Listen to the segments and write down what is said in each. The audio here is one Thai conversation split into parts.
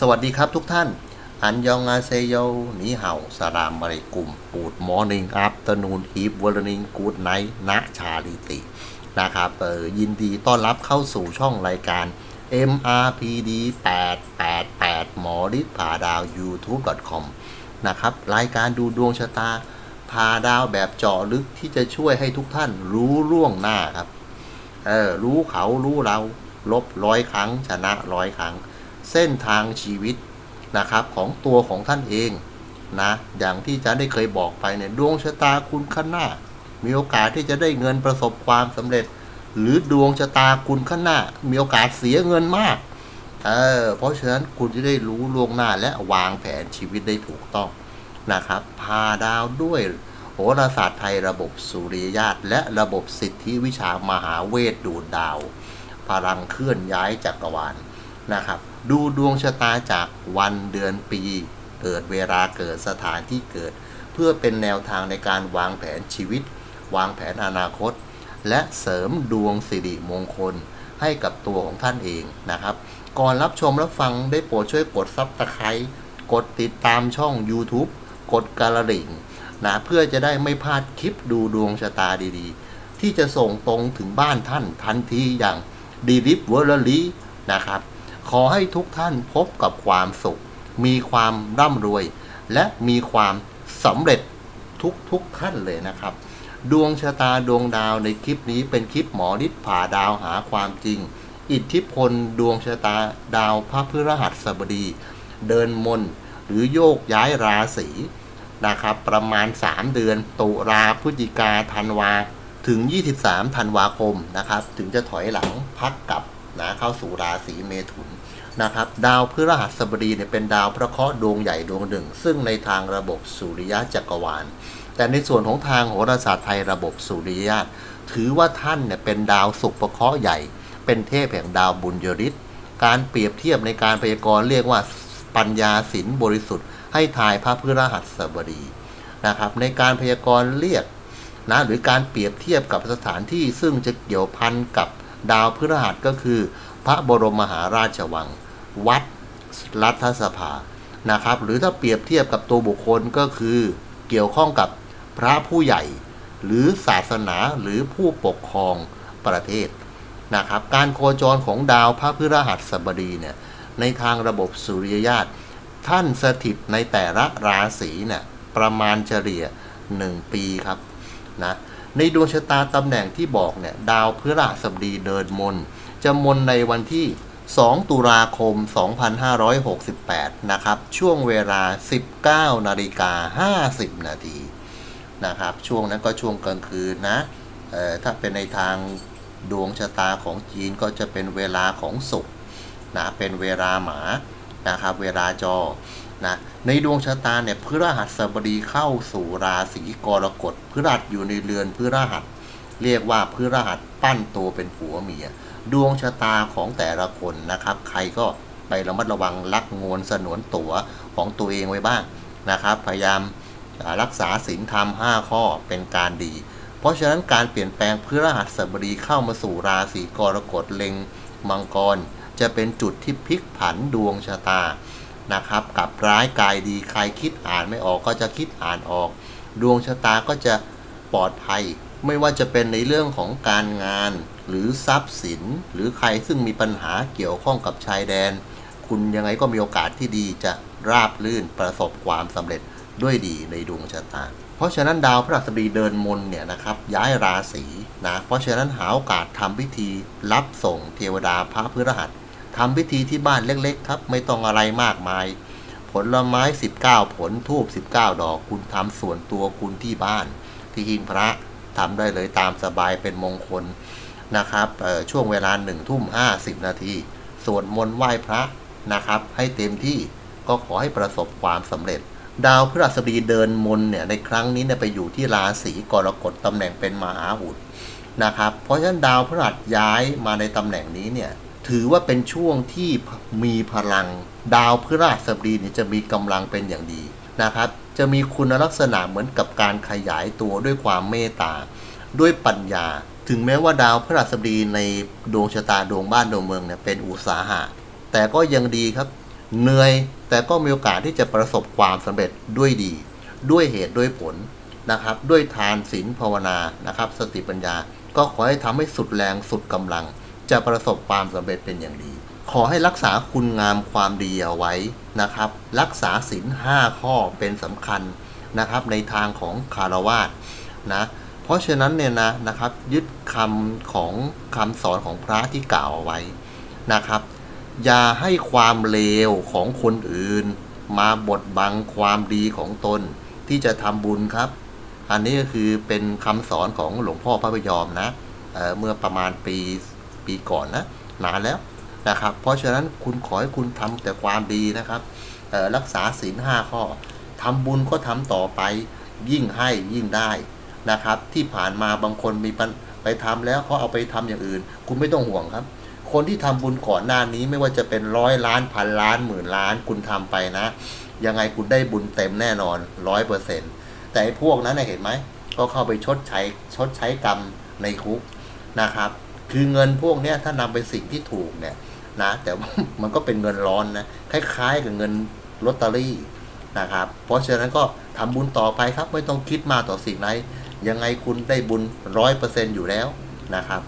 สวัสดีครับทุกท่าน อันยองอาเซโยนีเห่าสลามมาริกุม ปูดมอร์นิ่งอัพตนูนฮีบวอร์นิงกูดไนท์ณชาลิติ นะครับเออยินดีต้อนรับเข้าสู่ช่องรายการ MRPD 888หมอฤทธิ์ผาดาว YouTube.com นะครับ รายการดูดวงชะตาพาดาวแบบเจาะลึกที่จะช่วยให้ทุกท่านรู้ล่วงหน้าครับ เออ รู้เขารู้เรา ลบร้อยครั้ง ชนะร้อยครั้ง เส้นทางชีวิตนะครับของตัวของท่านเองนะอย่างที่อาจารย์ได้เคยบอกไปเนี่ยดวงชะตาคุณข้างหน้า มีโอกาสที่จะได้เงินประสบความสำเร็จ หรือดวงชะตาคุณข้างหน้า มีโอกาสเสียเงินมากเออเพราะฉะนั้นคุณจะได้รู้ล่วงหน้าและวางแผนชีวิตได้ถูกต้องนะครับพาดาวด้วยโหราศาสตร์ไทยระบบสุริยญาตและระบบสิทธิวิชามหาเวทดูดดาว พลังเคลื่อนย้ายจักรวาลนะครับ ดูดวงชะตาจากวันเดือนปี เกิดเวลาเกิดสถานที่เกิด เพื่อเป็นแนวทางในการวางแผนชีวิต วางแผนอนาคต และเสริมดวงสิริมงคลให้กับตัวของท่านเองนะครับ ก่อนรับชมรับฟังได้โปรดช่วยกดซับสไครต์กดติดตามช่อง YouTube กดกระดิ่งนะเพื่อจะได้ไม่พลาดคลิปดูดวงชะตาดีๆ ที่จะส่งตรงถึงบ้านท่านทันทีอย่างดีลิฟเวอร์ลีนะครับ ขอให้ทุกท่านพบกับความสุข มีความร่ำรวย และมีความสำเร็จทุกทุกๆท่านเลยนะครับ ดวงชะตาดวงดาวในคลิปนี้เป็นคลิปหมอฤทธิ์ผ่าดาวหาความจริง อิทธิพลดวงชะตาดาวพระพฤหัสบดี เดินมนหรือโยกย้ายราศีนะครับ ประมาณ 3 เดือน ตุลาพฤศจิกาธันวา ถึง 23 ธันวาคมนะครับ ถึงจะถอยหลังพักกลับ นะเข้าสู่ราศีเมถุนนะครับดาวพฤหัสบดีเนี่ยเป็นดาวพระเคราะห์ดวงใหญ่ดวงหนึ่ง ซึ่งในทางระบบสุริยะจักรวาล แต่ในส่วนของทางโหราศาสตร์ไทยระบบสุริยะถือว่าท่านเนี่ยเป็นดาวศุกร์ประเคราะห์ใหญ่ เป็นเทพแห่งดาวบุญยริศการเปรียบเทียบในการพยากรณ์เรียกว่าปัญญาศิลบริสุทธิ์ให้ทายพระพฤหัสบดีนะครับในการพยากรณ์เรียกนะหรือการเปรียบเทียบกับสถานที่ซึ่งจะเกี่ยวพันกับ ดาวพฤหัสก็คือ พระบรมมหาราชวัง วัดรัฐสภานะครับ หรือถ้าเปรียบเทียบกับตัวบุคคลก็คือเกี่ยวข้องกับพระผู้ใหญ่ หรือศาสนาหรือผู้ปกครองประเทศนะครับ การโคจรของดาวพระพฤหัสบดีเนี่ยในทางระบบสุริยญาตท่านสถิตในแต่ละราศีเนี่ยประมาณเฉลี่ย 1 ปีครับนะ ในดวงชะตาตำแหน่งที่บอกเนี่ยดาวพฤหัสบดีเดินมน จะมนในวันที่ 2 ตุลาคม 2568 นะครับ ช่วงเวลา 19 นาฬิกา 50 นาทีนะครับ ช่วงนั้นก็ช่วงกลางคืนนะถ้าเป็นในทางดวงชะตาของจีนก็จะเป็นเวลาของศุกร์นะเป็นเวลาหมานะครับ เวลาจอ นะในดวงชะตาเนี่ยพฤหัสบดีเข้าสู่ราศีกรกฎพฤหัสอยู่ในเรือนพฤหัส เรียกว่าพฤหัสปั้นตัวเป็นผัวเมีย ดวงชะตาของแต่ละคนนะครับ ใครก็ไประมัดระวังรักงวนสนวนตัวของตัวเองไว้บ้างนะครับ พยายามรักษาศีลธรรม 5 ข้อเป็นการดี เพราะฉะนั้นการเปลี่ยนแปลงพฤหัสบดีเข้ามาสู่ราศีกรกฎเล็งมังกร จะเป็นจุดที่พลิกผันดวงชะตา นะครับกับร้ายกายดีใครคิดอ่านไม่ออกก็จะคิดอ่านออก ดวงชะตาก็จะปลอดภัย ไม่ว่าจะเป็นในเรื่องของการงาน หรือทรัพย์สิน หรือใครซึ่งมีปัญหาเกี่ยวข้องกับชายแดน คุณยังไงก็มีโอกาสที่ดีจะราบลื่นประสบความสำเร็จด้วยดีในดวงชะตา เพราะฉะนั้นดาวพฤหัสบดีเดินมนเนี่ยนะครับย้ายราศีนะ เพราะฉะนั้นหาโอกาสทำพิธีรับส่งเทวดาพระพฤหัส ทำพิธีที่บ้านเล็กๆ ครับ ไม่ต้องอะไรมากมาย ผลไม้ 19 ผลทูบ19 ดอก คุณทำส่วนตัวคุณที่บ้าน ที่หิ้งพระทำได้เลยตามสบายเป็นมงคลนะครับช่วงเวลา1ทุ่ม50นาทีสวดมนต์ไหว้พระนะครับ ให้เต็มที่ก็ขอให้ประสบความสำเร็จ ดาวพฤหัสบดีเดินมนเนี่ยในครั้งนี้เนี่ยไปอยู่ที่ราศีกรกฎตำแหน่งเป็นมหาอุดนะครับ เพราะฉะนั้นดาวพฤหัสย้ายมาในตำแหน่งนี้เนี่ย ถือว่าเป็นช่วงที่มีพลังดาวพฤหัสบดีเนี่ยจะมีกำลังเป็นอย่างดีนะครับ จะมีคุณลักษณะเหมือนกับการขยายตัวด้วยความเมตตา ด้วยปัญญา ถึงแม้ว่าดาวพฤหัสบดีในดวงชะตาดวงบ้านดวงเมืองเนี่ยเป็นอุตสาหะ แต่ก็ยังดีครับ เหนื่อยแต่ก็มีโอกาสที่จะประสบความสำเร็จด้วยดี ด้วยเหตุด้วยผลนะครับ ด้วยทานศีลภาวนานะครับ สติปัญญา ก็ขอให้ทำให้สุดแรงสุดกำลัง จะประสบความสำเร็จเป็นอย่างดี ขอให้รักษาคุณงามความดีเอาไว้นะครับ รักษาศีลห้าข้อเป็นสำคัญนะครับ ในทางของคารวาสนะเพราะฉะนั้นเนี่ยนะนะครับ ยึดคำของคำสอนของพระที่กล่าวเอาไว้นะครับ อย่าให้ความเลวของคนอื่น มาบดบังความดีของตนที่จะทำบุญครับ อันนี้ก็คือเป็นคำสอนของหลวงพ่อพระพยอมนะเเมื่อประมาณปี ปีก่อนนะนานแล้วนะครับ เพราะฉะนั้นคุณขอให้คุณทำแต่ความดีนะครับรักษาศีลห้าข้อทำบุญก็ทำต่อไป ยิ่งให้ยิ่งได้นะครับ ที่ผ่านมาบางคนมีปัญไปทำแล้วเขาเอาไปทำอย่างอื่น คุณไม่ต้องห่วงครับ คนที่ทำบุญก่อนหน้านี้ไม่ว่าจะเป็นร้อยล้านพันล้านหมื่นล้านคุณทำไปนะ ยังไงคุณได้บุญเต็มแน่นอนร้อยเปอร์เซ็นต์แต่พวกนั้นเห็นไหมก็เข้าไปชดใช้ชดใช้กรรมในคุกนะครับ คือเงินพวกเนี้ยถ้านำไปสิ่งที่ถูกเนี่ยนะแต่ว่ามันก็เป็นเงินร้อนนะคล้ายๆกับเงินลอตเตอรี่นะครับ เพราะฉะนั้นก็ทำบุญต่อไปครับ ไม่ต้องคิดมาต่อสิ่งไหนยังไงคุณได้บุญร้อยเปอร์เซ็นต์อยู่แล้วนะครับ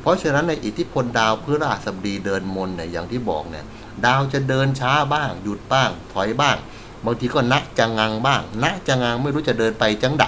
เพราะฉะนั้นในอิทธิพลดาวพฤหัสบดีเดินมนเนี่ยอย่างที่บอกเนี่ยดาวจะเดินช้าบ้างหยุดบ้าง ถอยบ้าง บางทีก็นักจะงังบ้างนักจะงังไม่รู้จะเดินไปจังได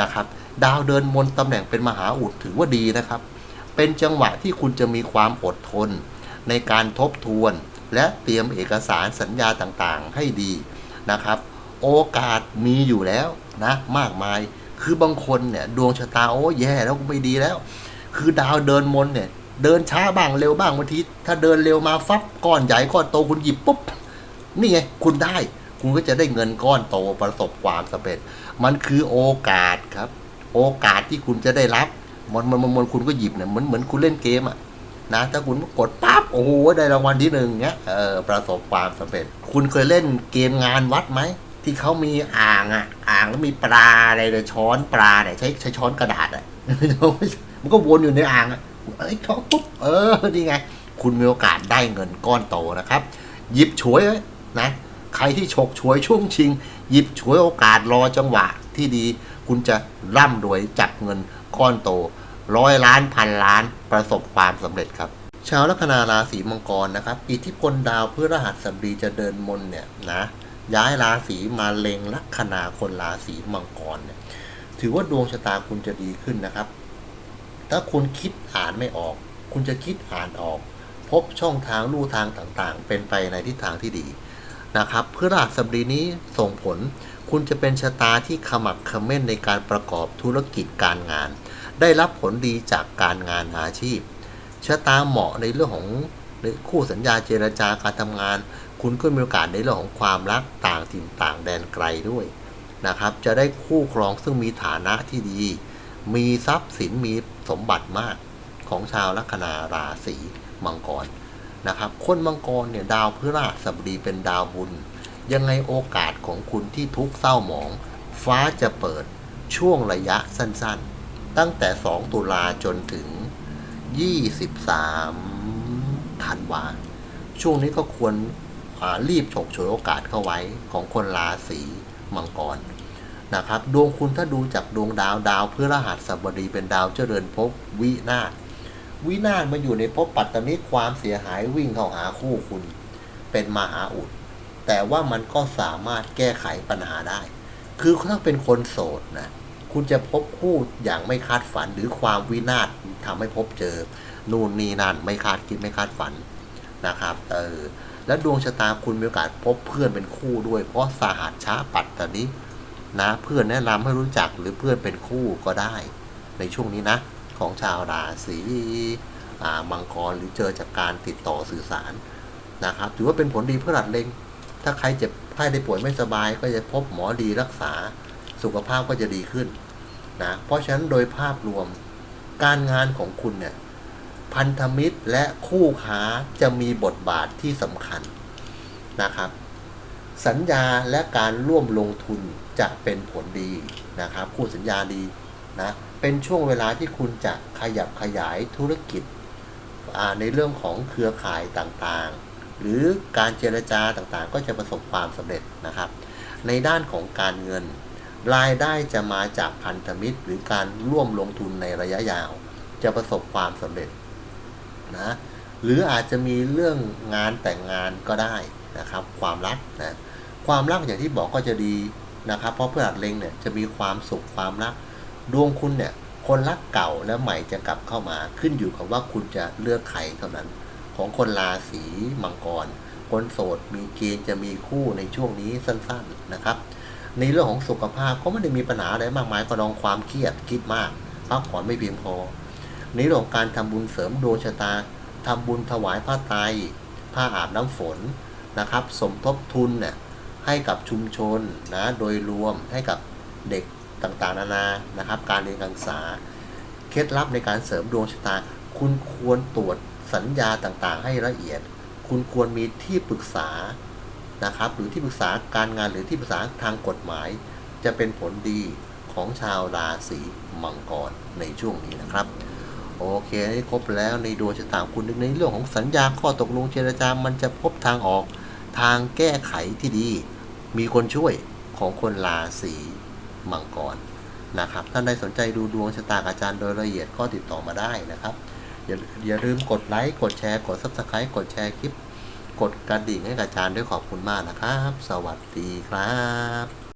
นะครับ ดาวเดินมนตำแหน่งเป็นมหาอุดถือว่าดีนะครับ เป็นจังหวะที่คุณจะมีความอดทน ในการทบทวน และเตรียมเอกสารสัญญาต่างๆ ให้ดีนะครับ โอกาสมีอยู่แล้วนะมากมาย คือบางคนเนี่ยดวงชะตาโอ้แย่แล้วไม่ดีแล้ว คือดาวเดินมนเนี่ยเดินช้าบ้างเร็วบ้างบางทีถ้าเดินเร็วมาฟับก้อนใหญ่ก้อนโตคุณหยิบปุ๊บนี่ไงคุณได้ คุณก็จะได้เงินก้อนโตประสบความสำเร็จ มันคือโอกาสครับ โอกาสที่คุณจะได้รับ มันมันมันมันคุณก็หยิบเนี่ยเหมือนเหมือนคุณเล่นเกมอะนะถ้าคุณกดปั๊บโอ้โหได้รางวัลที่หนึ่งเงี้ยเออประสบความสำเร็จ คุณเคยเล่นเกมงานวัดไหมที่เขามีอ่างอะอ่างแล้วมีปลาอะไรเลยช้อนปลาเนี่ยใช้ใช้ช้อนกระดาษอะมันก็วนอยู่ในอ่างอะเอ้ยช้อนปุ๊บเออนี่ไง คุณมีโอกาสได้เงินก้อนโตนะครับ หยิบฉวยนะใครที่ฉกฉวยช่วงชิง หยิบฉวยโอกาสรอจังหวะที่ดี คุณจะร่ำรวยจากเงินก้อนโต ร้อยล้านพันล้านประสบความสำเร็จครับชาวลัคนาราศีมังกรนะครับ อิทธิพลดาวพฤหัสบดีจะเดินมนเนี่ยนะย้ายราศีมาเล็งลัคนาคนราศีมังกรเนี่ยถือว่าดวงชะตาคุณจะดีขึ้นนะครับ ถ้าคุณคิดอ่านไม่ออก คุณจะคิดอ่านออก พบช่องทางลู่ทางต่างๆ เป็นไปในทิศทางที่ดีนะครับเพื่อราสบดีนี้ส่งผล คุณจะเป็นชะตาที่ขมักขม้นในการประกอบธุรกิจการงาน ได้รับผลดีจากการงานอาชีพชะตาเหมาะในเรื่องของในคู่สัญญาเจรจาการทำงาน คุณก็มีโอกาสในเรื่องของความรักต่างถิ่นต่างแดนไกลด้วยนะครับ จะได้คู่ครองซึ่งมีฐานะที่ดี มีทรัพย์สินมีสมบัติมากของชาวลัคนาราศีมังกรนะครับคนมังกรเนี่ยดาวพฤหัสบดีเป็นดาวบุญ ยังไงโอกาสของคุณที่ทุกข์เศร้าหมอง ฟ้าจะเปิดช่วงระยะสั้นๆ ตั้งแต่ 2 ตุลาจนถึง 23ธันวา ช่วงนี้ก็ควรรีบฉกฉวยโอกาสเข้าไว้ของคนราศีมังกรนะครับ ดวงคุณถ้าดูจากดวงดาวดาวพฤหัสบดีเป็นดาวเจริญภพวินาศวินาศมาอยู่ในภพปัตตานิความเสียหายวิ่งเข้าหาคู่คุณ เป็นมหาอุด แต่ว่ามันก็สามารถแก้ไขปัญหาได้ คือถ้าเป็นคนโสดนะ คุณจะพบคู่อย่างไม่คาดฝันหรือความวินาศทำให้พบเจอ นู่นนี่นั่นไม่คาดคิดไม่คาดฝันนะครับเออแล้วดวงชะตาคุณมีโอกาสพบเพื่อนเป็นคู่ด้วย เพราะสาหัสช้าปัตตานินะเพื่อนแนะนำให้รู้จักหรือเพื่อนเป็นคู่ก็ได้ ในช่วงนี้นะ ของชาวราศีมังกรหรือเจอจากการติดต่อสื่อสารนะครับถือว่าเป็นผลดีเพื่อหลัดเล็งถ้าใครเจ็บไข้ได้ป่วยไม่สบายก็จะพบหมอดีรักษา สุขภาพก็จะดีขึ้นนะเพราะฉะนั้นโดยภาพรวมการงานของคุณเนี่ยพันธมิตรและคู่ค้าจะมีบทบาทที่สำคัญนะครับ สัญญาและการร่วมลงทุนจะเป็นผลดีนะครับคู่สัญญาดีนะเป็นช่วงเวลาที่คุณจะขยับขยายธุรกิจในเรื่องของเครือข่ายต่างๆ หรือการเจรจาต่างๆ ก็จะประสบความสำเร็จนะครับ ในด้านของการเงิน รายได้จะมาจากพันธมิตร หรือการร่วมลงทุนในระยะยาว จะประสบความสำเร็จนะหรืออาจจะมีเรื่องงานแต่งงานก็ได้นะครับ ความรักนะความรักอย่างที่บอกก็จะดีนะครับ เพราะเพื่อนเล็งเนี่ยจะมีความสุขความรัก ดวงคุณเนี่ยคนรักเก่าและใหม่จะกลับเข้ามาขึ้นอยู่กับว่าคุณจะเลือกใครเท่านั้น ของคนราศีมังกร คนโสดมีเกณฑ์จะมีคู่ในช่วงนี้สั้นๆนะครับ ในเรื่องของสุขภาพก็ไม่ได้มีปัญหาอะไรมากมายก็ลองความเครียดคิดมากพักผ่อนไม่เพียงพอ ในเรื่องของการทำบุญเสริมดวงชะตาทำบุญถวายผ้าไตรผ้าอาบน้ำฝนนะครับ สมทบทุนเนี่ยให้กับชุมชนนะโดยรวมให้กับเด็กต่างๆ นานานะครับ การเรียนการศึกษา เคล็ดลับในการเสริมดวงชะตา คุณควรตรวจสัญญาต่างๆ ให้ละเอียด คุณควรมีที่ปรึกษา นะครับหรือที่ปรึกษาการงานหรือที่ปรึกษาทางกฎหมาย จะเป็นผลดีของชาวราศีมังกรในช่วงนี้นะครับ โอเคนี่ครบแล้วในดวงชะตาคุณในเรื่องของสัญญาข้อตกลงเจรจามันจะพบทางออกทางแก้ไขที่ดี มีคนช่วยของคนราศีมังกรนะครับท่านใดสนใจดูดวงชะตาอาจารย์โดยละเอียดก็ติดต่อมาได้นะครับ อย่าอย่าลืมกดไลค์กดแชร์กด subscribe กดแชร์คลิป กดกระดิ่งให้กับอาจารย์ด้วยขอบคุณมากนะครับ สวัสดีครับ